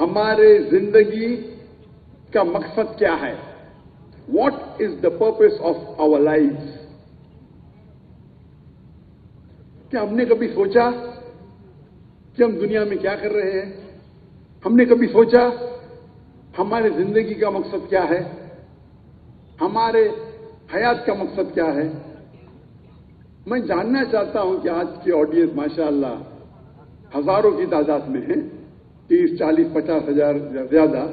ہمارے زندگی کا مقصد کیا ہے؟ What is the purpose of our life کیا ہم نے کبھی سوچا کہ ہم دنیا میں کیا کر رہے ہیں؟ ہم نے کبھی سوچا ہمارے زندگی کا مقصد کیا ہے؟ ہمارے حیات کا مقصد کیا ہے؟ میں جاننا چاہتا ہوں کہ آج کی آڈینس ماشاء اللہ ہزاروں کی تعداد میں ہے تیس، چالیس، پچاس ہزار زیادہ۔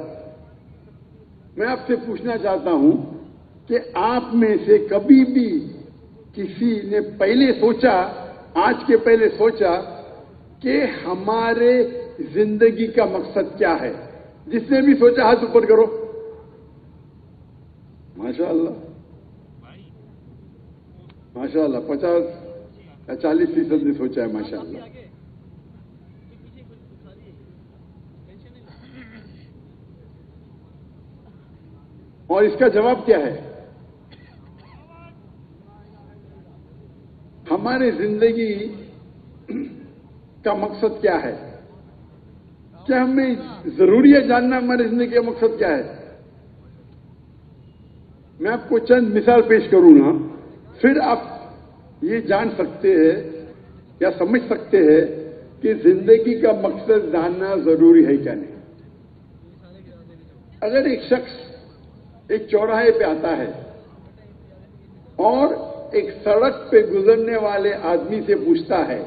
میں آپ سے پوچھنا چاہتا ہوں کہ آپ میں سے کبھی بھی کسی نے پہلے سوچا، آج کے پہلے سوچا کہ ہمارے زندگی کا مقصد کیا ہے؟ جس نے بھی سوچا، ہاتھ اوپر کرو۔ ماشاء اللہ ماشاء اللہ پچاس یا چالیس فیصد نے سوچا ہے ماشاء اللہ اور اس کا جواب کیا ہے؟ ہماری زندگی کا مقصد کیا ہے؟ کیا ہمیں ضروری ہے جاننا ہماری زندگی کا مقصد کیا ہے؟ میں آپ کو چند مثال پیش کروں گا پھر آپ یہ جان سکتے ہیں یا سمجھ سکتے ہیں کہ زندگی کا مقصد جاننا ضروری ہے کیا نہیں۔ اگر ایک شخص ایک چوراہے پہ آتا ہے اور ایک سڑک پہ گزرنے والے آدمی سے پوچھتا ہے،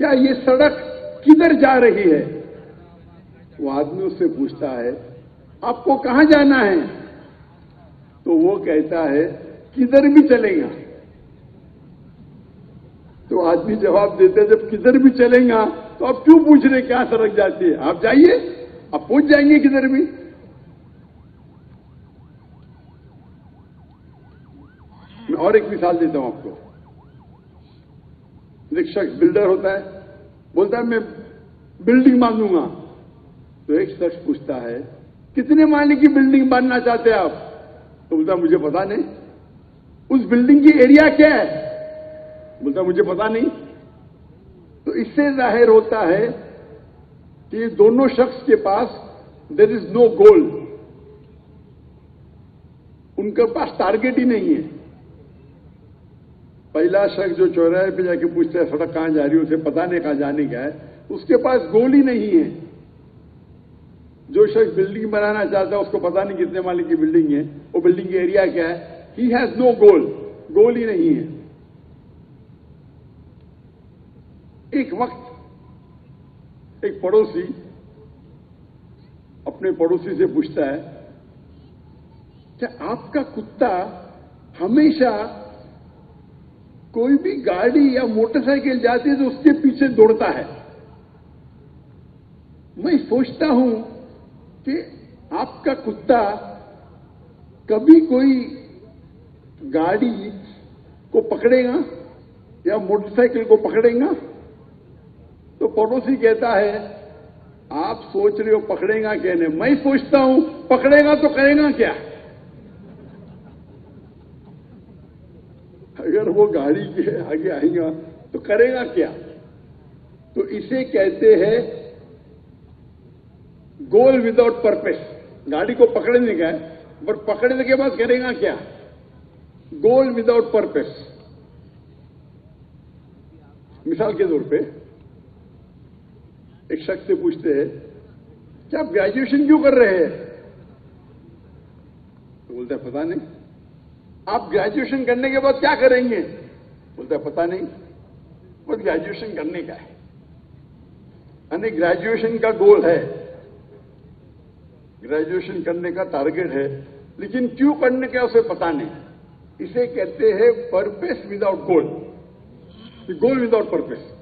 کیا یہ سڑک کدھر جا رہی ہے؟ وہ آدمی اس سے پوچھتا ہے، آپ کو کہاں جانا ہے؟ تو وہ کہتا ہے، کدھر بھی چلے گا تو آدمی جواب دیتے جب کدھر بھی چلیں گا تو آپ کیوں پوچھ رہے کیا سڑک جاتی ہے؟ آپ جائیے، آپ پہنچ جائیں گے کدھر بھی۔ میں اور ایک مثال دیتا ہوں آپ کو۔ ایک شخص بلڈر ہوتا ہے، بولتا ہے، میں بلڈنگ باندھوں گا. تو ایک شخص پوچھتا ہے، کتنے مالے کی بلڈنگ باندھنا چاہتے ہیں آپ؟ تو بولتا مجھے پتا نہیں۔ اس بلڈنگ کی ایریا کیا ہے؟ بولتا مجھے پتا نہیں۔ تو اس سے ظاہر ہوتا ہے کہ دونوں شخص کے پاس دیر از نو گول ان کے پاس ٹارگیٹ ہی نہیں ہے۔ پہلا شخص جو چوراہے پہ جا کے پوچھتا ہے، سڑک کہاں جا رہی ہے؟ اسے پتا نہیں کہاں جانے کا ہے۔ اس کے پاس گول ہی نہیں ہے۔ جو شخص بلڈنگ بنانا چاہتا ہے، اس کو پتا نہیں کتنے مالک کی بلڈنگ ہے۔ وہ بلڈنگ کا ایریا کیا ہے؟ ہی ہیز نو گول گول ہی نہیں ہے۔ ایک وقت ایک پڑوسی اپنے پڑوسی سے پوچھتا ہے کہ آپ کا کتا ہمیشہ کوئی بھی گاڑی یا موٹر سائیکل جاتی ہے تو اس کے پیچھے دوڑتا ہے۔ میں سوچتا ہوں کہ آپ کا کتا کبھی کوئی گاڑی کو پکڑے گا یا موٹر سائیکل کو پکڑے گا تو پڑوسی کہتا ہے، آپ سوچ رہے ہو پکڑے گا کہ نہیں؟ میں سوچتا ہوں پکڑے گا تو کرے گا کیا اگر وہ گاڑی کے آگے آئے گا، تو کرے گا کیا؟ تو اسے کہتے ہیں گول وداؤٹ پرپز گاڑی کو پکڑنے کا ہے بٹ پکڑنے کے بعد کرے گا کیا؟ گول وداؤٹ پرپز مثال کے طور پہ، ایک شخص سے پوچھتے ہیں کہ آپ گریجویشن کیوں کر رہے ہیں؟ تو بولتا ہے پتا نہیں۔ آپ گریجویشن کرنے کے بعد کیا کریں گے؟ بولتا ہے پتا نہیں۔ بس گریجویشن کرنے کا ہے۔ یعنی گریجویشن کا گول ہے۔ گریجویشن کرنے کا ٹارگیٹ ہے۔ لیکن کیوں کرنے کا اسے پتا نہیں۔ اسے کہتے ہیں purpose without goal goal without purpose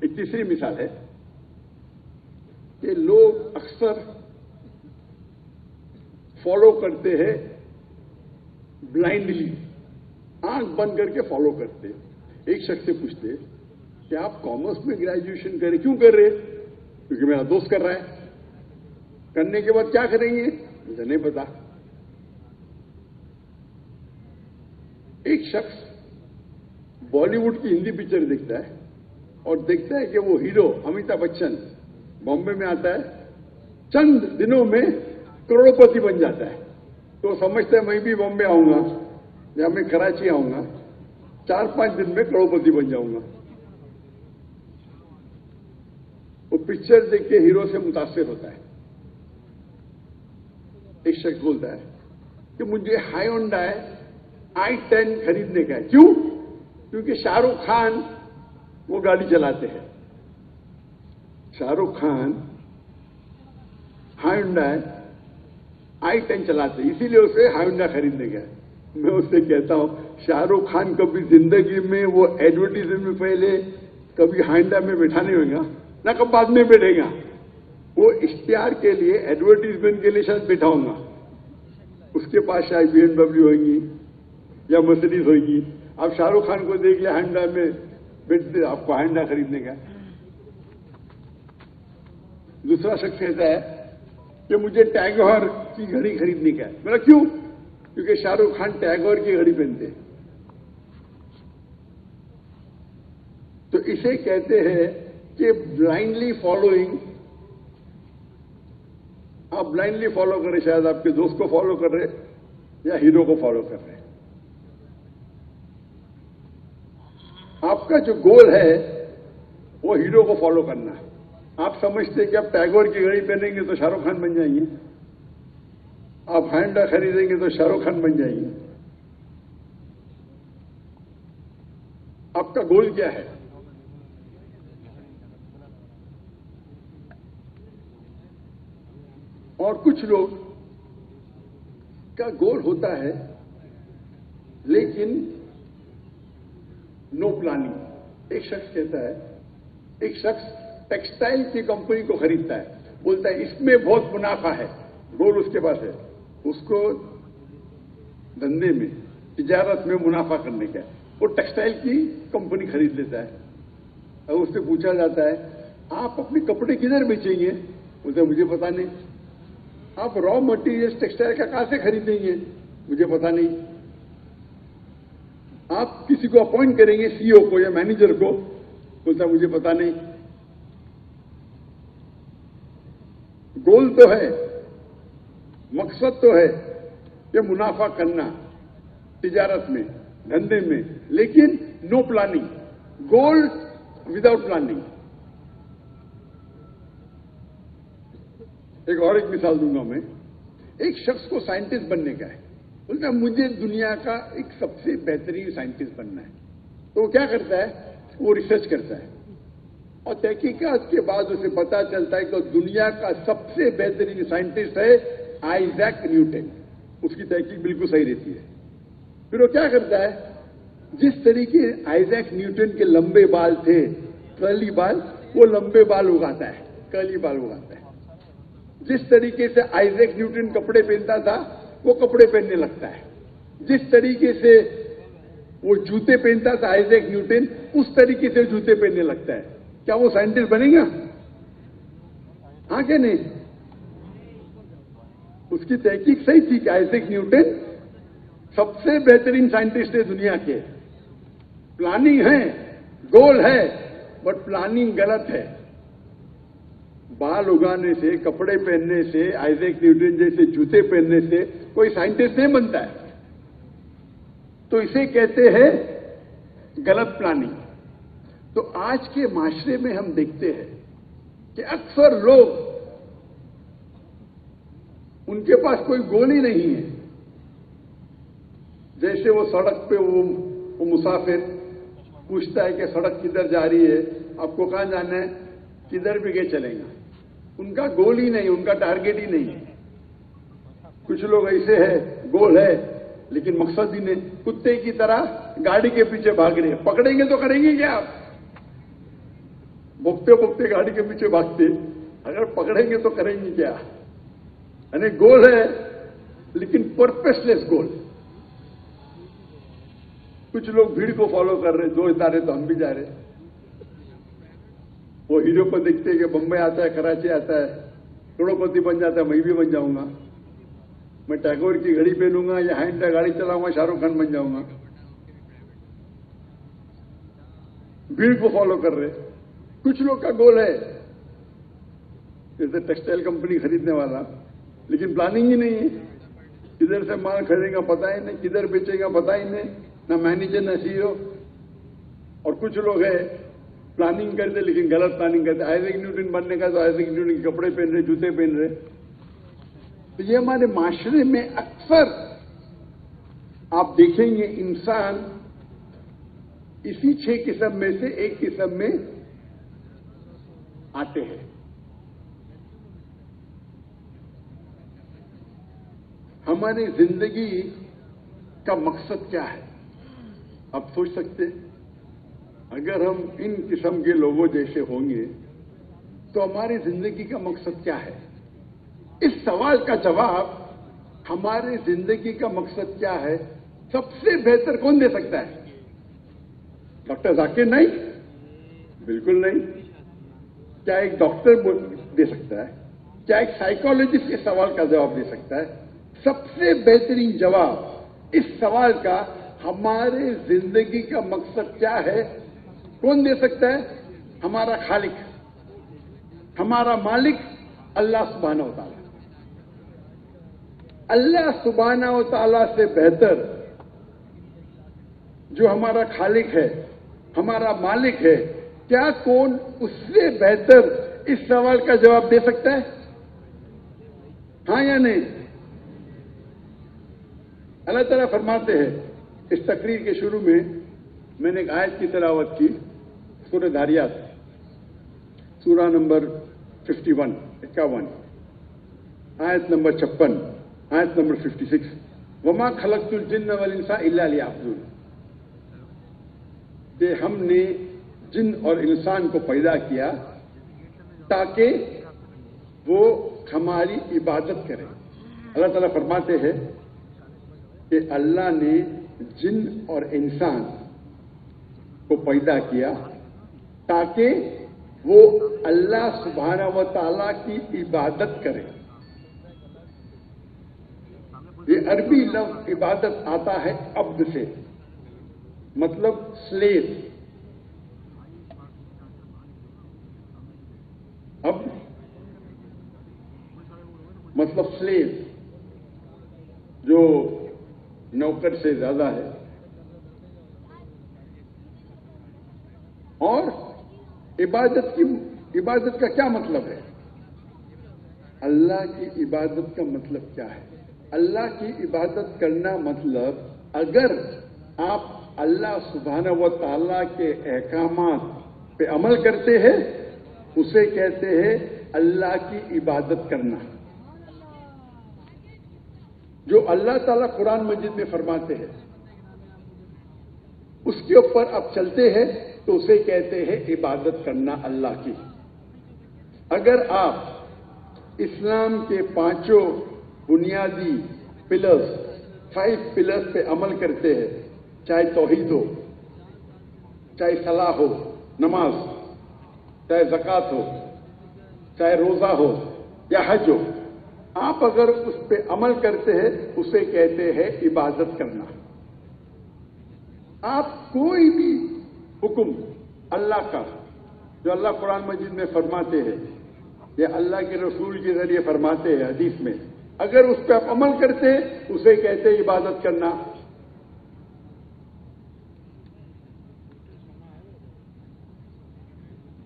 ایک تیسری مثال ہے کہ لوگ اکثر فالو کرتے ہیں بلائنڈلی آنکھ بند کر کے فالو کرتے ایک شخص سے پوچھتے کہ آپ کامرس میں گریجویشن کریں کیوں کر رہے؟ کیونکہ میرا دوست کر رہا ہے. کرنے کے بعد کیا کریں گے؟ مجھے نہیں پتا. ایک شخص بالی ووڈ کی ہندی پکچر دیکھتا ہے اور دیکھتا ہے کہ وہ ہیرو امیتابھ بچن بامبے میں آتا ہے. چند دنوں میں کروڑپتی بن جاتا ہے۔ تو سمجھتے ہیں میں بھی بمبے آؤں گا، یا میں کراچی آؤں گا۔ چار پانچ دن میں کروڑپتی بن جاؤں گا۔ وہ پکچر دیکھ کے ہیرو سے متاثر ہوتا ہے۔ ایک شخص بولتا ہے کہ مجھے ہائی ہونڈا ہے، آئی ٹین خریدنے کا ہے۔ کیوں؟ کیونکہ شاہ رخ خان وہ گاڑی چلاتے ہیں۔ شاہ رخ خان ہائی ہونڈا ہے آئی ٹین چلاتے اسی لیے اسے ہائنڈا خریدنے گیا میں اس سے کہتا ہوں، شاہ رخ خان کبھی زندگی میں وہ ایڈورٹیزمنٹ میں پہلے کبھی ہائنڈا میں بیٹھا نہیں ہوئے گا، نہ کب بعد میں بیٹھے گا۔ وہ اشتہار کے لیے ایڈورٹیزمنٹ کے لیے شاید بیٹھا ہوں گا۔ اس کے پاس شاید بی ایم ڈبلو ہوئیں گی یا مسلیز ہوئے گی۔ آپ شاہ رخ خان کو دیکھ لیا ہائنڈا میں بیٹھتے آپ کو ہائنڈا خریدنے کا دوسرا شخص کہتا ہے کہ مجھے ٹیگور کی گھڑی خریدنی کا ہے۔ میرا کیوں؟ کیونکہ شاہ رخ خان ٹیگور کی گھڑی پہنتے ہیں۔ تو اسے کہتے ہیں کہ بلائنڈلی فالوئنگ آپ بلائنڈلی فالو کریں شاید آپ کے دوست کو فالو کر رہے یا ہیرو کو فالو کر رہے آپ کا جو گول ہے، وہ ہیرو کو فالو کرنا ہے۔ آپ سمجھتے کہ آپ ٹیگور کی گھڑی پہنیں گے تو شاہ رخ خان بن جائیں گے۔ آپ ہینڈا خریدیں گے تو شاہ رخ خان بن جائیں گے۔ آپ کا گول کیا ہے؟ اور کچھ لوگ کا گول ہوتا ہے، لیکن نو پلاننگ۔ ایک شخص کہتا ہے، ایک شخص ٹیکسٹائل کی کمپنی کو خریدتا ہے۔ بولتا ہے، اس میں بہت منافع ہے۔ رول اس کے پاس ہے۔ اس کو دھندے میں، تجارت میں منافع کرنے کا وہ ٹیکسٹائل کی کمپنی خرید لیتا ہے۔ اور اس سے پوچھا جاتا ہے، آپ اپنے کپڑے کدھر بیچیں گے؟ اسے مجھے پتا نہیں۔ آپ را مٹیریل ٹیکسٹائل کا کہاں سے خریدیں گے؟ مجھے پتا نہیں۔ آپ کسی کو اپوائنٹ کریں گے سی او کو یا مینیجر کو۔ بولتا مجھے پتا نہیں۔ گول تو ہے، مقصد تو ہے کہ منافع کرنا تجارت میں، دھندے میں، لیکن no planning goal without planning ایک اور ایک مثال دوں گا میں۔ ایک شخص کو سائنٹسٹ بننے کا ہے۔ بولتا مجھے دنیا کا ایک سب سے بہترین سائنٹسٹ بننا ہے۔ تو وہ کیا کرتا ہے؟ وہ ریسرچ کرتا ہے۔ اور تحقیقات کے بعد اسے پتا چلتا ہے کہ دنیا کا سب سے بہترین سائنٹسٹ ہے آئیزیک نیوٹن۔ اس کی تحقیق بالکل صحیح رہتی ہے۔ پھر وہ کیا کرتا ہے؟ جس طریقے آئیزیک نیوٹن کے لمبے بال تھے، کرلی بال، وہ لمبے بال اگاتا ہے، کرلی بال اگاتا ہے۔ جس طریقے سے آئیزیک نیوٹن کپڑے پہنتا تھا، وہ کپڑے پہننے لگتا ہے۔ جس طریقے سے وہ جوتے پہنتا تھا آئیزیک نیوٹن، اس طریقے سے جوتے پہننے لگتا ہے۔ کیا وہ سائنٹسٹ بنے گا ہاں کہ نہیں؟ اس کی تحقیق صحیح تھی کہ آئزک نیوٹن سب سے بہترین سائنٹسٹ ہے دنیا کے۔ پلاننگ ہے گول ہے بٹ پلاننگ غلط ہے۔ بال اگانے سے، کپڑے پہننے سے آئزیک نیوٹن جیسے جوتے پہننے سے کوئی سائنٹسٹ نہیں بنتا ہے۔ تو اسے کہتے ہیں غلط پلاننگ تو آج کے معاشرے میں ہم دیکھتے ہیں کہ اکثر لوگ ان کے پاس کوئی گولی نہیں ہے۔ جیسے وہ سڑک پہ وہ, وہ مسافر پوچھتا ہے کہ سڑک کدھر جا رہی ہے آپ کو کہاں جانا ہے؟ کدھر بھی گئے چلیں گا ان کا گول ہی نہیں ان کا ٹارگیٹ ہی نہیں۔ کچھ لوگ ایسے ہیں گول ہے لیکن مقصد ہی نہیں۔ کتے کی طرح گاڑی کے پیچھے بھاگ رہے ہیں۔ پکڑیں گے تو کریں گے کیا آپ؟ بکتے بکتے گاڑی کے پیچھے بھاگتے، اگر پکڑیں گے تو کریں گے کیا؟ یعنی گول ہے، لیکن پرپس لیس گول۔ کچھ لوگ بھیڑ کو فالو کر رہے، دو ادارے تو ہم بھی جا رہے۔ وہ ہیرو کو دیکھتے کہ بمبئی آتا ہے، کراچی آتا ہے، کروڑپتی بن جاتا ہے، میں بھی بن جاؤں گا۔ میں ٹیگور کی گھڑی پہنوں گا یا ہینڈا گاڑی چلاؤں گا، شاہ رخ خان بن جاؤں گا۔ بھیڑ کو فالو کر رہے۔ کچھ لوگ کا گول ہے۔ جیسے ٹیکسٹائل کمپنی خریدنے والا۔ لیکن پلاننگ ہی نہیں ہے۔ کدھر سے مال خریدے گا پتا ہی نہیں، کدھر بیچے گا پتا ہی نہیں، نہ مینیجر نہ سی او اور کچھ لوگ ہیں پلاننگ کرتے لیکن غلط پلاننگ کرتے۔ آئزک نیوٹن بننے کا تو آئزک نیوٹن کے کپڑے پہن رہے، جوتے پہن رہے۔ تو یہ ہمارے معاشرے میں اکثر آپ دیکھیں گے انسان اسی چھ قسم میں سے ایک قسم میں آتے ہیں۔ ہماری زندگی کا مقصد کیا ہے؟ آپ سوچ سکتے اگر ہم ان قسم کے لوگوں جیسے ہوں گے، تو ہماری زندگی کا مقصد کیا ہے؟ اس سوال کا جواب، ہماری زندگی کا مقصد کیا ہے؟ سب سے بہتر کون دے سکتا ہے؟ ڈاکٹر ذاکر نہیں؟ بالکل نہیں۔ کیا ایک ڈاکٹر دے سکتا ہے کیا ایک سائیکالوجسٹ اس سوال کا جواب دے سکتا ہے، سب سے بہترین جواب اس سوال کا ہمارے زندگی کا مقصد کیا ہے؟ کون دے سکتا ہے؟ ہمارا خالق، ہمارا مالک اللہ سبحانہ و تعالیٰ۔ اللہ سبحانہ و تعالیٰ سے بہتر جو ہمارا خالق ہے، ہمارا مالک ہے کیا کون اس سے بہتر اس سوال کا جواب دے سکتا ہے؟ ہاں یا نہیں؟ اللہ تعالیٰ فرماتے ہیں، اس تقریر کے شروع میں میں نے ایک آیت کی تلاوت کی، سورہ داریات سورہ نمبر ففٹی ون اکاون، آیت نمبر چھپن، آیت نمبر ففٹی سکس وما خلق الجن والانسا الا لیعبدون کہ ہم نے جن اور انسان کو پیدا کیا تاکہ وہ ہماری عبادت کرے۔ اللہ تعالیٰ فرماتے ہیں کہ اللہ نے جن اور انسان کو پیدا کیا تاکہ وہ اللہ سبحانہ و تعالی کی عبادت کرے۔ یہ عربی لفظ عبادت آتا ہے عبد سے مطلب سلیو اب مطلب سلیو جو نوکر سے زیادہ ہے اور عبادت کی عبادت کا کیا مطلب ہے؟ اللہ کی عبادت کا مطلب کیا ہے؟ اللہ کی عبادت کرنا مطلب اگر آپ اللہ سبحانہ و تعالی کے احکامات پہ عمل کرتے ہیں، اسے کہتے ہیں اللہ کی عبادت کرنا۔ جو اللہ تعالیٰ قرآن مجید میں فرماتے ہیں۔ اس کے اوپر آپ چلتے ہیں تو اسے کہتے ہیں عبادت کرنا اللہ کی۔ اگر آپ اسلام کے پانچوں بنیادی پلرز، فائیو پلرز پہ عمل کرتے ہیں، چاہے توحید ہو، چاہے صلاح ہو، نماز، چاہے زکات ہو، چاہے روزہ ہو یا حج ہو آپ اگر اس پہ عمل کرتے ہیں، اسے کہتے ہیں عبادت کرنا۔ آپ کوئی بھی حکم اللہ کا، جو اللہ قرآن مجید میں فرماتے ہیں، یا اللہ کے رسول کے ذریعے فرماتے ہیں حدیث میں، اگر اس پہ آپ عمل کرتے اسے کہتے عبادت کرنا۔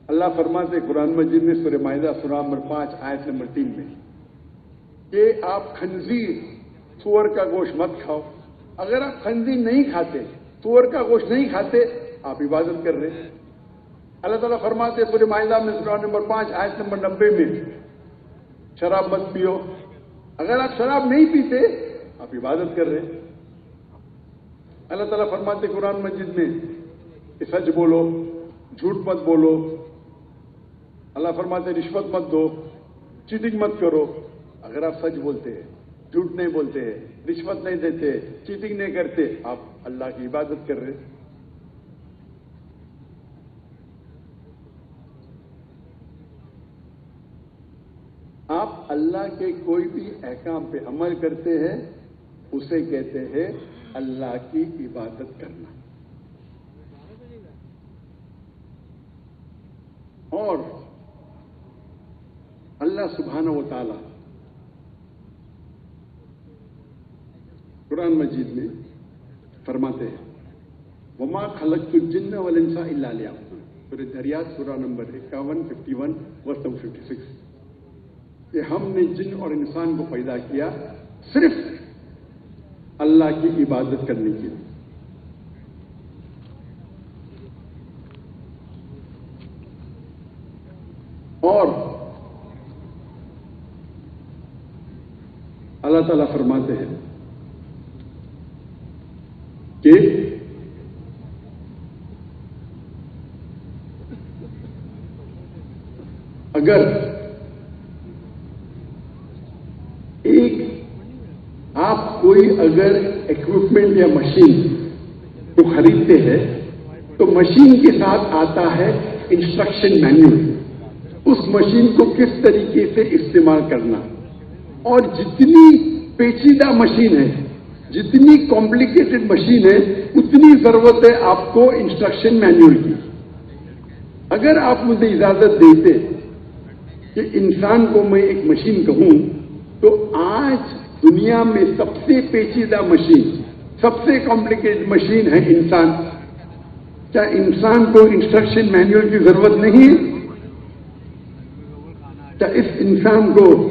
اللہ فرماتے قرآن مجید میں سورہ معاہدہ سورہ نمبر پانچ، آیت نمبر تین میں۔ کہ آپ خنزیر سور کا گوشت مت کھاؤ۔ اگر آپ خنزیر نہیں کھاتے سور کا گوشت نہیں کھاتے، آپ عبادت کر رہے اللہ تعالیٰ فرماتے پورے معاہدہ میں سورہ نمبر پانچ، آیت نمبر نبے میں، شراب مت پیو۔ اگر آپ شراب نہیں پیتے، آپ عبادت کر رہے اللہ تعالیٰ فرماتے قرآن مسجد میں، کہ سچ بولو، جھوٹ مت بولو۔ اللہ فرماتے رشوت مت دو، چیٹنگ مت کرو۔ اگر آپ سچ بولتے ہیں، جھوٹ نہیں بولتے ہیں، رشوت نہیں دیتے، چیٹنگ نہیں کرتے، آپ اللہ کی عبادت کر رہے آپ اللہ کے کوئی بھی احکام پہ عمل کرتے ہیں، اسے کہتے ہیں اللہ کی عبادت کرنا۔ اور اللہ سبحانہ و تعالی قرآن مجید میں فرماتے ہیں، وما خلق الجن والانسا الا لیعبدون سورہ دریات سورہ number اکاون، fifty one, verse number fifty six. کہ ہم نے جن اور انسان کو پیدا کیا صرف اللہ کی عبادت کرنے کے لیے۔ اور اللہ تعالیٰ فرماتے ہیں کہ اگر ایک آپ کوئی اگر اکوپمنٹ یا مشین کو خریدتے ہیں، تو مشین کے ساتھ آتا ہے انسٹرکشن مینیول اس مشین کو کس طریقے سے استعمال کرنا؟ اور جتنی پیچیدہ مشین ہے، جتنی کمپلیکیٹڈ مشین ہے، اتنی ضرورت ہے آپ کو انسٹرکشن مینیول کی۔ اگر آپ مجھے اجازت دیتے کہ انسان کو میں ایک مشین کہوں تو آج دنیا میں سب سے پیچیدہ مشین، سب سے کمپلیکیٹڈ مشین ہے انسان۔ کیا انسان کو انسٹرکشن مینیول کی ضرورت نہیں ہے؟ کیا اس انسان کو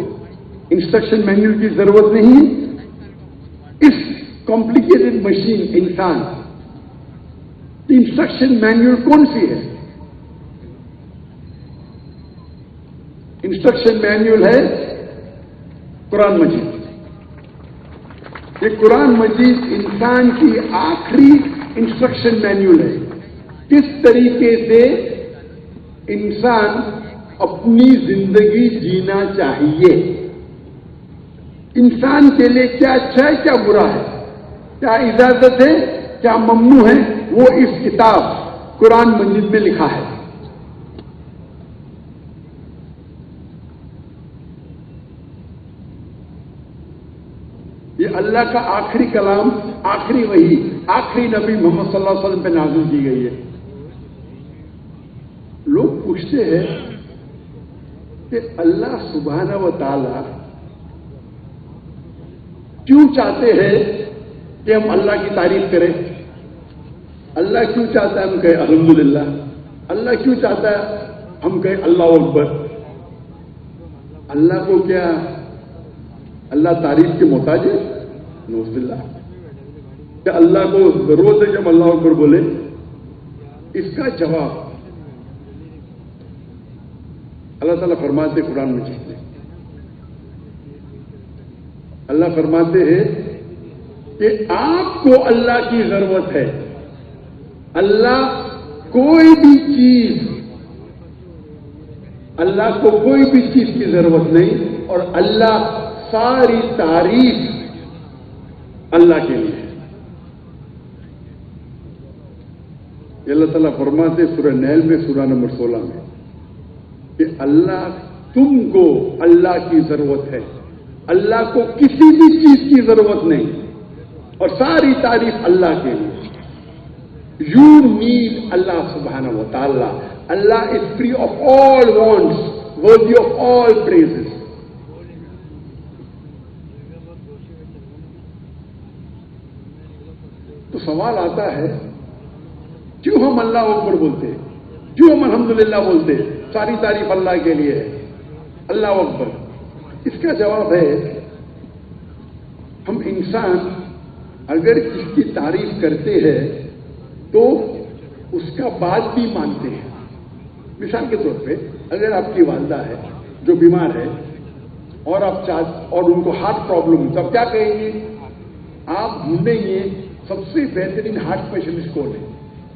انسٹرکشن مینیول کی ضرورت نہیں ہے؟ اس کمپلیکیٹڈ مشین انسان انسٹرکشن مینیول کون سی ہے؟ انسٹرکشن مینیول ہے قرآن مجید. یہ قرآن مجید انسان کی آخری انسٹرکشن مینیول ہے. کس طریقے سے انسان اپنی زندگی جینا چاہیے؟ انسان کے لیے کیا اچھا ہے، کیا برا ہے؟ کیا اجازت ہے، کیا ممنوع ہے؟ وہ اس کتاب قرآن مجید میں لکھا ہے یہ اللہ کا آخری کلام، آخری وہی آخری نبی محمد صلی اللہ علیہ وسلم پہ نازل کی گئی ہے۔ لوگ پوچھتے ہیں کہ اللہ سبحانہ و تعالی کیوں چاہتے ہیں کہ ہم اللہ کی تعریف کریں؟ اللہ کیوں چاہتا ہے ہم کہیں الحمدللہ؟ اللہ کیوں چاہتا ہے ہم کہیں اللہ اکبر؟ اللہ کو کیا اللہ تعریف کے محتاج ہے نوز باللہ. کیا اللہ کو ضرورت ہے کہ ہم اللہ اکبر بولے اس کا جواب اللہ تعالیٰ فرماتے قرآن میں چیزیں اللہ فرماتے ہیں کہ آپ کو اللہ کی ضرورت ہے. اللہ کوئی بھی چیز، اللہ کو کوئی بھی چیز کی ضرورت نہیں اور اللہ ساری تعریف اللہ کے لیے۔ اللہ تعالیٰ فرماتے سورہ نیل میں، سورہ نمبر سولہ میں کہ اللہ تم کو اللہ کی ضرورت ہے۔ اللہ کو کسی بھی چیز کی ضرورت نہیں۔ اور ساری تعریف اللہ کے لیے۔ یو نیڈ اللہ سبحانہ و تعالی Allah is free of all wants worthy of all praises تو سوال آتا ہے، کیوں ہم اللہ اکبر بولتے؟ کیوں ہم الحمدللہ بولتے؟ ساری تعریف اللہ کے لیے ہے۔ اللہ اکبر۔ اس کا جواب ہے، ہم انسان اگر اس کی تعریف کرتے ہیں تو اس کا بات بھی مانتے ہیں۔ مثال کے طور پہ، اگر آپ کی والدہ ہے جو بیمار ہے اور آپ چاہ، اور ان کو ہارٹ پرابلم تو آپ کیا کہیں گے؟ آپ ڈھونڈیں گے سب سے بہترین ہارٹ اسپیشلسٹ کون ہے؟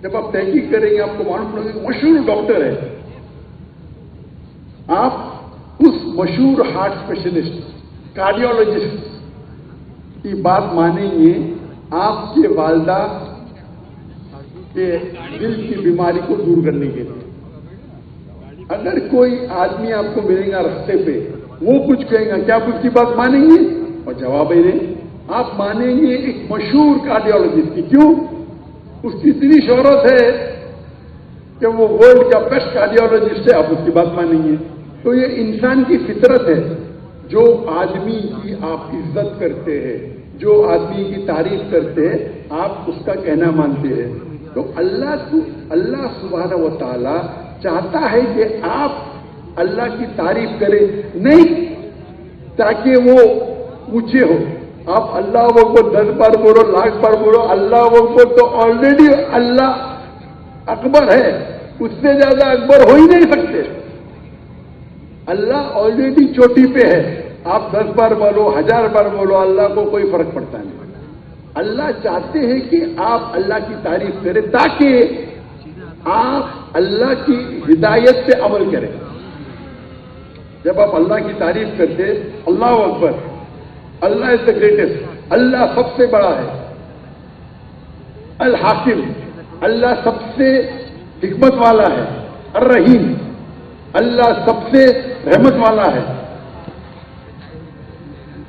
جب آپ تحقیق کریں گے آپ کو معلوم پڑے گا مشہور ڈاکٹر ہے۔ آپ اس مشہور ہارٹ اسپیشلسٹ کارڈیولوجسٹ کی بات مانیں گے، آپ کے والدہ کے دل کی بیماری کو دور کرنے کے لیے۔ اگر کوئی آدمی آپ کو ملے گا رستے پہ، وہ کچھ کہے گا، کیا کچھ کی بات مانیں گے؟ اور جواب ہی نہیں۔ آپ مانیں گے ایک مشہور کارڈیولوجسٹ کی کیوں؟ اس کی اتنی شہرت ہے کہ وہ ورلڈ کا بیسٹ کارڈیولوجسٹ ہے، آپ اس کی بات مانیں گے۔ تو یہ انسان کی فطرت ہے۔ جو آدمی کی آپ عزت کرتے ہیں، جو آدمی کی تعریف کرتے ہیں، آپ اس کا کہنا مانتے ہیں۔ تو اللہ کو اللہ سبحانہ و تعالی چاہتا ہے کہ آپ اللہ کی تعریف کریں۔ نہیں، تاکہ وہ اونچے ہو آپ اللہ وہ کو دس بار بولو، لاکھ بار بولو، اللہ وہ کو تو آلریڈی اللہ اکبر ہے۔ اس سے زیادہ اکبر ہو ہی نہیں سکتے۔ اللہ آلریڈی چوٹی پہ ہے۔ آپ دس بار بولو، ہزار بار بولو، اللہ کو کوئی فرق پڑتا نہیں۔ اللہ چاہتے ہیں کہ آپ اللہ کی تعریف کریں تاکہ آپ اللہ کی ہدایت پہ عمل کریں۔ جب آپ اللہ کی تعریف کرتے، اللہ اکبر۔ اللہ از دا گریٹسٹ اللہ سب سے بڑا ہے. الحاکم. اللہ سب سے حکمت والا ہے. الرحیم. اللہ سب سے رحمت والا ہے.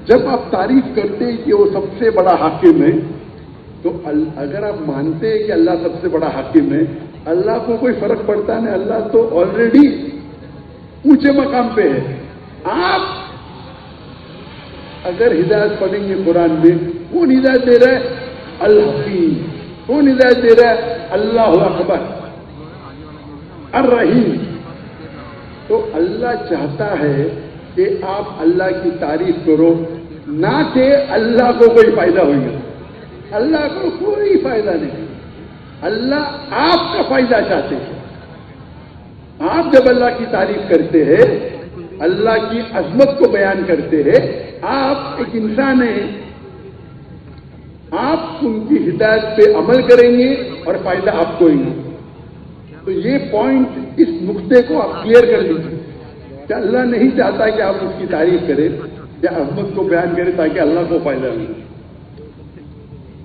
جب آپ تعریف کرتے ہیں کہ وہ سب سے بڑا حاکم ہے، تو اگر آپ مانتے ہیں کہ اللہ سب سے بڑا حاکم ہے، اللہ کو کوئی فرق پڑتا نہیں، اللہ تو آلریڈی اونچے مقام پہ ہے۔ آپ اگر ہدایت پڑھیں گے قرآن میں، کون ہدایت دے رہا ہے؟ الحکیم کون ہدایت دے رہا ہے؟ اللہ اکبر۔ الرحیم۔ تو اللہ چاہتا ہے کہ آپ اللہ کی تعریف کرو، نہ کہ اللہ کو کوئی فائدہ ہوگا اللہ کو کوئی فائدہ نہیں۔ اللہ آپ کا فائدہ چاہتے ہیں۔ آپ جب اللہ کی تعریف کرتے ہیں، اللہ کی عظمت کو بیان کرتے ہیں آپ ایک انسان ہیں، آپ ان کی ہدایت پہ عمل کریں گے اور فائدہ آپ کو ہی تو یہ پوائنٹ اس نقطے کو آپ کلیئر کر لیجیے کہ اللہ نہیں چاہتا کہ آپ اس کی تعریف کریں، یا عظمت کو بیان کریں تاکہ اللہ کو فائدہ ملے۔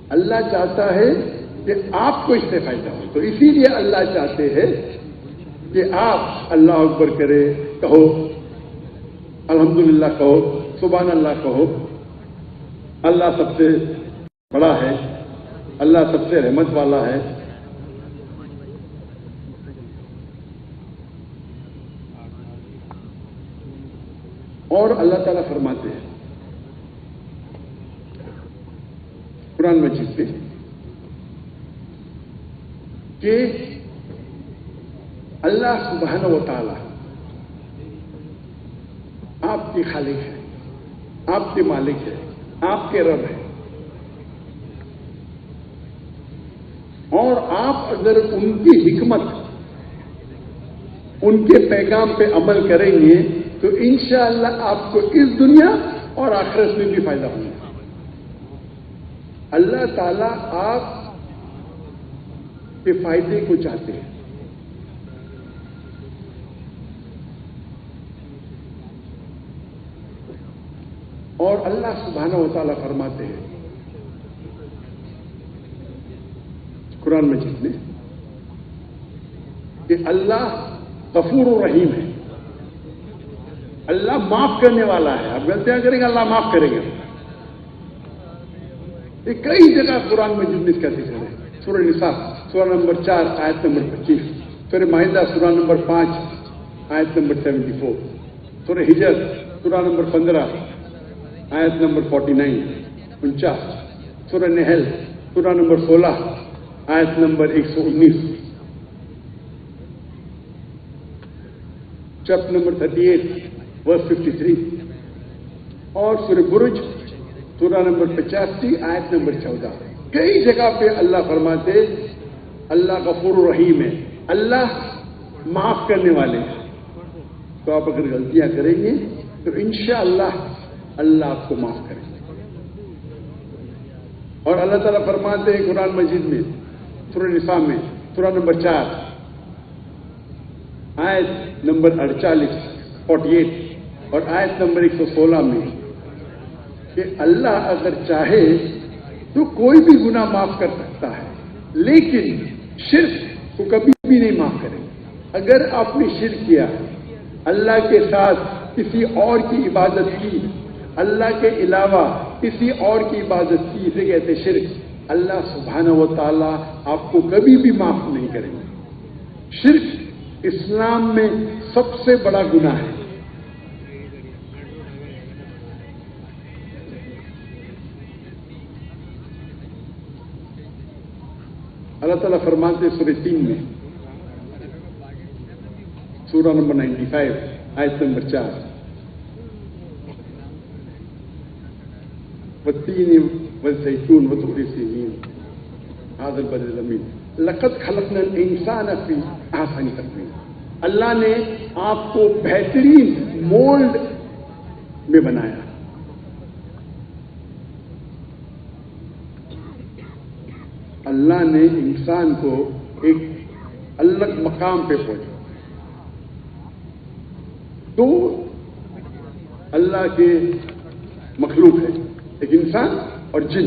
اللہ چاہتا ہے کہ آپ کو اس سے فائدہ ہو۔ تو اسی لیے اللہ چاہتے ہیں کہ آپ اللہ اکبر کرے کہو، الحمدللہ کہو۔ سبحان اللہ کہو اللہ سب سے بڑا ہے، اللہ سب سے رحمت والا ہے۔ اور اللہ تعالیٰ فرماتے ہیں، قرآن مجید پہ کہ اللہ سبحانہ و تعالی آپ کے خالق ہے آپ کے مالک ہے آپ کے رب ہے اور آپ اگر ان کی حکمت ان کے پیغام پہ عمل کریں گے، تو انشاءاللہ آپ کو اس دنیا اور آخرت میں بھی فائدہ ہوگا۔ اللہ تعالیٰ آپ کے فائدے کو چاہتے ہیں۔ اور اللہ سبحانہ و تعالیٰ فرماتے ہیں۔ قرآن مجید میں کہ اللہ غفور و رحیم ہے۔ اللہ معاف کرنے والا ہے۔ آپ غلطیاں کریں گے، اللہ معاف کرے گا یہ کئی جگہ قرآن میں جن کا ذکر ہے۔ سورہ نساء، سورہ نمبر چار، آیت نمبر پچیس۔ سورہ معاہدہ سورہ نمبر پانچ، آیت نمبر سیونٹی فور۔ سورہ ہجر، سورہ نمبر پندرہ۔ آیت نمبر فورٹی نائن انچاس، سورہ نہل سورہ نمبر سولہ، آیت نمبر ایک سو انیس۔ Chapter number thirty eight verse fifty three اور سورہ برج سورہ نمبر پچاسی، آیت نمبر چودہ۔ کئی جگہ پہ اللہ فرماتے اللہ غفور رحیم ہے، اللہ معاف کرنے والے ہیں۔ تو آپ اگر غلطیاں کریں گے، تو انشاءاللہ اللہ آپ کو معاف کریں اور اللہ تعالیٰ فرماتے ہیں قرآن مجید میں، سورہ نساء میں، سورہ نمبر چار، آیت نمبر اڑچالیس فورٹی ایٹ اور آیت نمبر ایک سو سولہ میں کہ اللہ اگر چاہے تو کوئی بھی گناہ معاف کر سکتا ہے، لیکن شرک کو کبھی بھی نہیں معاف کرے۔ اگر آپ نے شرک کیا، اللہ کے ساتھ کسی اور کی عبادت کی اللہ کے علاوہ کسی اور کی عبادت کی، اسے کہتے شرک۔ اللہ سبحانہ و تعالیٰ آپ کو کبھی بھی معاف نہیں کریں گے۔ شرک اسلام میں سب سے بڑا گناہ ہے۔ اللہ تعالیٰ فرماتے سورہ تین میں۔ سورہ نمبر نائنٹی فائیو، آیت نمبر چار۔ والتين والزيتون وطور سنين هذا البلد الأمين. لقد خلقنا الإنسان في أحسن تقويم اللہ نے آپ کو بہترین مولڈ میں بنایا. اللہ نے انسان کو ایک الگ مقام پہ پہنچا. دو اللہ کے مخلوق ہے ایک انسان اور جن۔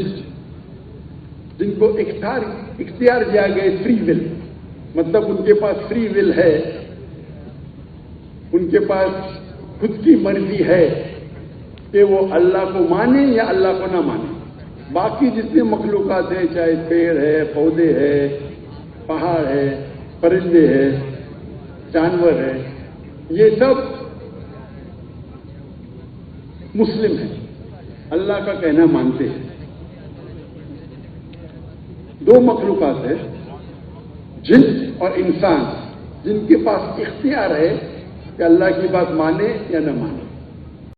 جن کو اختیار اختیار دیا گیا فری ول مطلب ان کے پاس فری ول ہے۔ ان کے پاس خود کی مرضی ہے کہ وہ اللہ کو مانے یا اللہ کو نہ مانے۔ باقی جتنے مخلوقات ہیں، چاہے پیڑ ہے، پودے ہیں، پہاڑ ہے، پرندے ہیں، جانور ہے یہ سب مسلم ہیں۔ اللہ کا کہنا مانتے ہیں۔ دو مخلوقات ہیں، جن اور انسان، جن کے پاس اختیار ہے کہ اللہ کی بات مانے یا نہ مانے۔